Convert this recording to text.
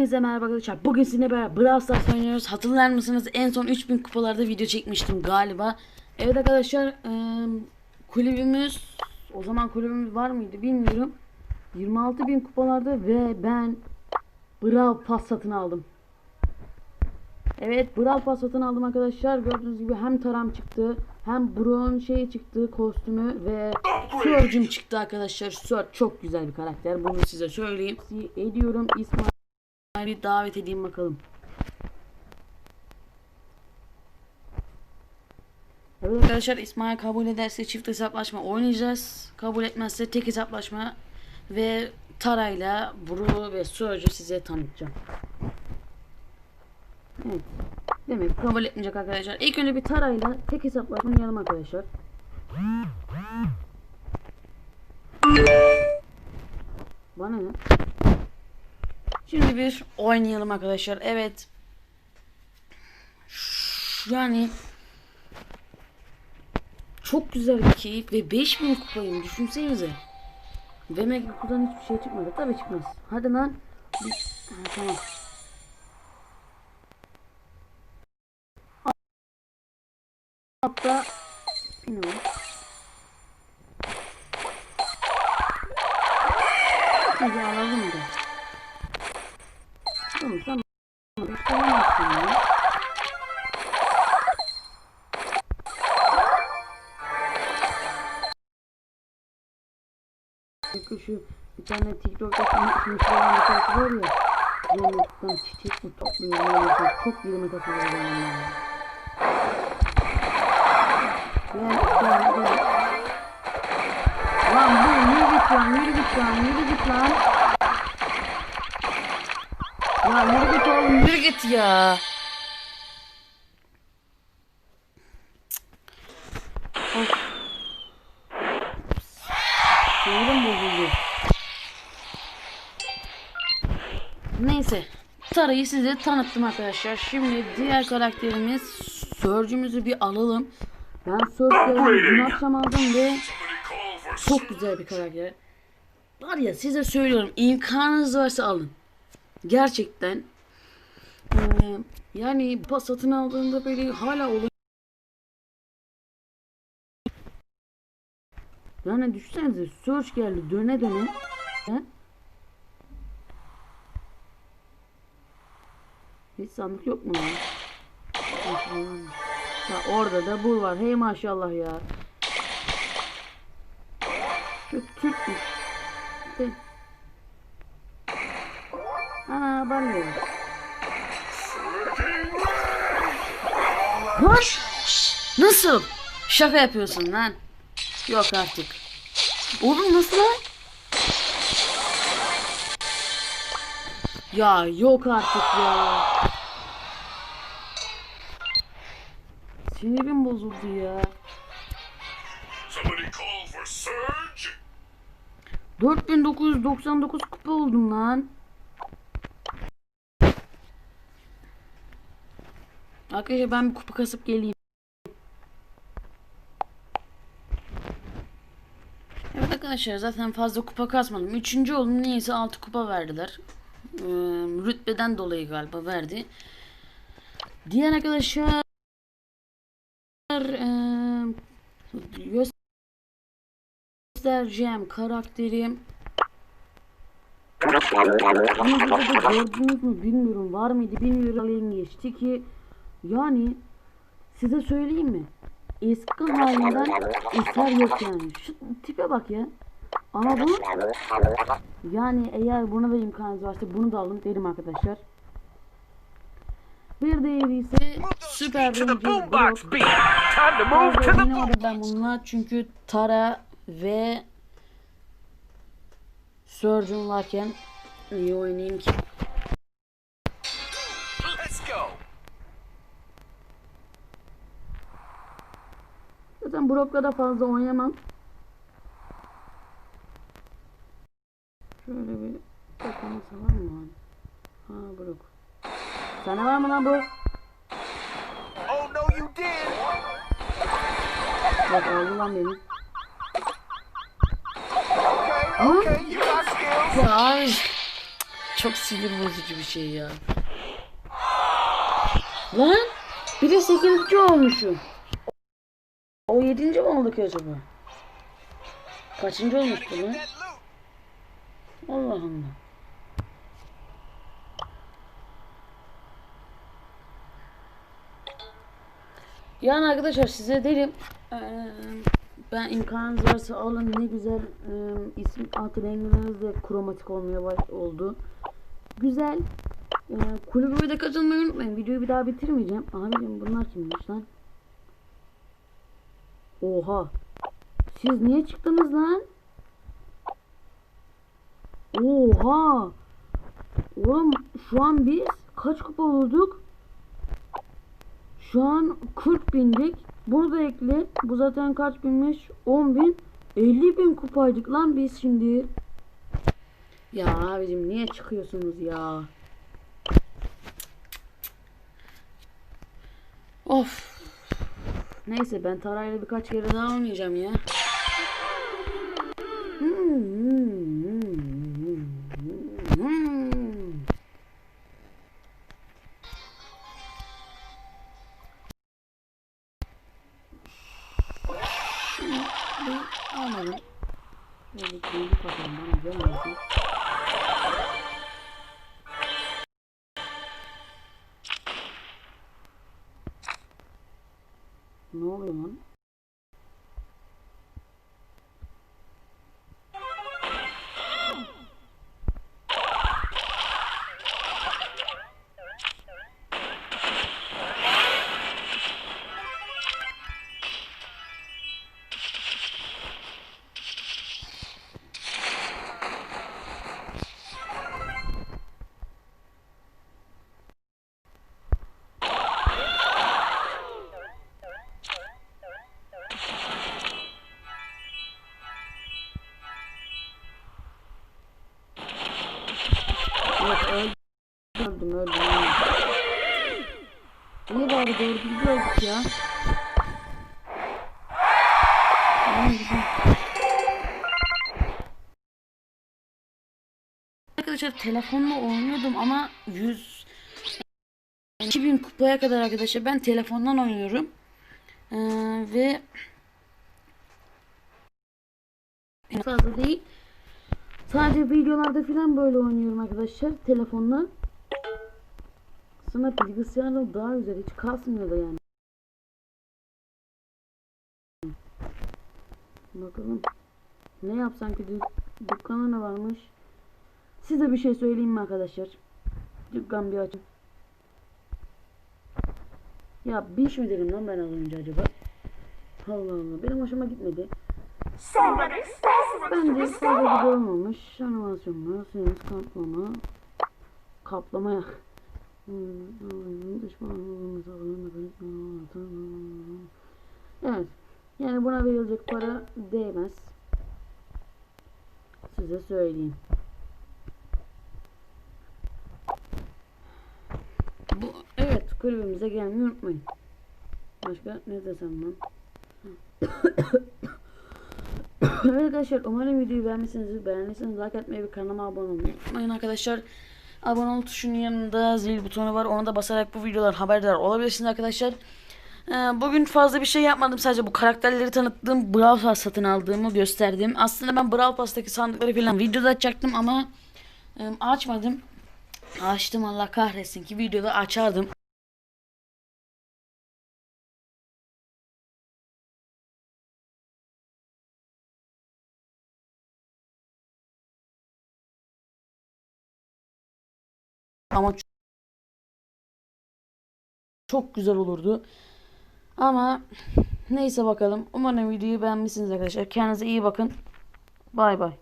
Hepinize merhaba arkadaşlar. Bugün sizinle beraber Brawl Stars oynuyoruz. Hatırlar mısınız? En son 3000 kupalarda video çekmiştim galiba. Evet arkadaşlar eee, kulübümüz o zaman kulübümüz var mıydı bilmiyorum. 26.000 kupalarda ve ben Brawl Pass satın aldım. Evet Brawl Pass satın aldım arkadaşlar. Gördüğünüz gibi hem taram çıktı hem Brown şey çıktı kostümü ve Surge'um çıktı arkadaşlar. Surge çok güzel bir karakter. Bunu size söyleyeyim. Ediyorum İsmail'i davet edeyim bakalım. Evet arkadaşlar İsmail kabul ederse çift hesaplaşma oynayacağız. Kabul etmezse tek hesaplaşma ve Tara'yla Bru ve Surge'u size tanıtacağım. Evet. Demek kabul etmeyecek arkadaşlar. İlk önce bir Tara'yla tek hesaplaşma oynayalım arkadaşlar. Bir oynayalım arkadaşlar. Evet. Yani çok güzel bir keyif ve 5000 kupayım düşünsenize. Ve Megaku'dan hiçbir şey çıkmadı. Tabii çıkmaz. Hadi lan. Ha, tamam. Hatta bilmiyorum. Hadi alalım da. Tamam bunu istemezsin ya. Çünkü şu bir tane TikTok'ta şimdi bir şarkı var ya. Cennetten çiçek mi topluyorum öyle şey. Çok yerime takılıyor benim ya. Gel gel gel. Lan bu yürü git lan yürü git lan yürü git lan. Ya yürü git oğlum yürü git ya. Of. Sinirim bozuldu. Neyse. Tara'yı size tanıttım arkadaşlar. Şimdi diğer karakterimiz Surge'ümüzü bir alalım. Ben Surge'ü dün akşam aldım ve çok güzel bir karakter. Var ya size söylüyorum imkanınız varsa alın. Gerçekten. Yani pas satın aldığında böyle hala olur. Yani düşünsenize Surge geldi döne döne. He? Hiç sandık yok mu? Ha, orada da bul var. Hey maşallah ya. Şu Türkmüş. Ana balıyor. Lan! Nasıl? Şaka yapıyorsun lan. Yok artık. Oğlum nasıl lan? Ya yok artık ya. Sinirim bozuldu ya. Somebody call for Surge? 4999 kupa oldum lan. Arkadaşlar ben bir kupa kasıp geleyim. Evet arkadaşlar zaten fazla kupa kasmadım. Üçüncü oldum neyse 6 kupa verdiler. Ee, rütbeden dolayı galiba verdi. Diğer arkadaşlar eee göstereceğim karakterim gördünüz mü bilmiyorum var mıydı bilmiyorum alayım geçti ki yani size söyleyeyim mi? Eski halinden eser yok yani. Şu tipe bak ya. Ama bu yani eğer buna da imkanınız varsa bunu da alın derim arkadaşlar. Bir diğeri ise Süper Ranger Brock. oynamadım ben bununla çünkü Tara ve Surgeon varken iyi oynayayım ki. Zaten Brock'la da fazla oynamam. Şöyle bir bakılması var mı lan? Ha Brock. Sana var mı lan bu? Oh no, you did. Bak aldı lan beni. Okay, okay, you got skills. Ya ay. çok sinir bozucu bir şey ya. Lan bir de 8. olmuşum. O 7. mi olduk acaba? Kaçıncı olmuştu lan? That loot. Allah Allah. Yani arkadaşlar size derim eee, ben imkanınız varsa alın ne güzel eee, isim altı renkleriniz de kromatik olmaya baş oldu. Güzel. Eee kulübüme de katılmayı unutmayın. Videoyu bir daha bitirmeyeceğim. Abicim bunlar kimmiş lan? Oha. Siz niye çıktınız lan? Oha. Oğlum şu an biz kaç kupa olduk? Şu an 40 bindik. Burada ekle. Bu zaten kaç binmiş? 10 bin. 50 bin kupaydık lan biz şimdi. Ya abicim niye çıkıyorsunuz ya? Of. Neyse ben Taray'la birkaç kere daha oynayacağım ya. Ne oluyor lan? Dördüncü olduk ya? Arkadaşlar telefonla oynuyordum ama 100 2000 kupaya kadar arkadaşlar ben telefondan oynuyorum. Ee, ve fazla değil. Sadece videolarda falan böyle oynuyorum arkadaşlar telefonla. Sonra bilgisayarda daha güzel hiç kasmıyor da yani. Bakalım. Ne yapsam ki dük- dükkana ne varmış? Size bir şey söyleyeyim mi arkadaşlar? Dükkan bir açın. Ya bir iş mi dedim lan ben az önce acaba? Allah Allah benim hoşuma gitmedi. Ben de fazla video olmamış. Animasyonlar, seniz kaplama. Kaplama. Düşmanlığımız Evet. Yani buna verilecek para değmez. Size söyleyeyim. Bu, evet kulübümüze gelmeyi unutmayın. Başka ne desem lan? evet arkadaşlar umarım videoyu beğenmişsinizdir. Beğendiyseniz like atmayı ve kanalıma abone olmayı unutmayın arkadaşlar. Abone ol tuşunun yanında zil butonu var. Ona da basarak bu videolar haberdar olabilirsiniz arkadaşlar. Ee, bugün fazla bir şey yapmadım. Sadece bu karakterleri tanıttığım Brawl Pass satın aldığımı gösterdim. Aslında ben Brawl Pass'taki sandıkları falan videoda açacaktım ama e, açmadım. Açtım Allah kahretsin ki videoda açardım. Ama çok güzel olurdu. Ama neyse bakalım. Umarım videoyu beğenmişsiniz arkadaşlar. Kendinize iyi bakın. Bay bay.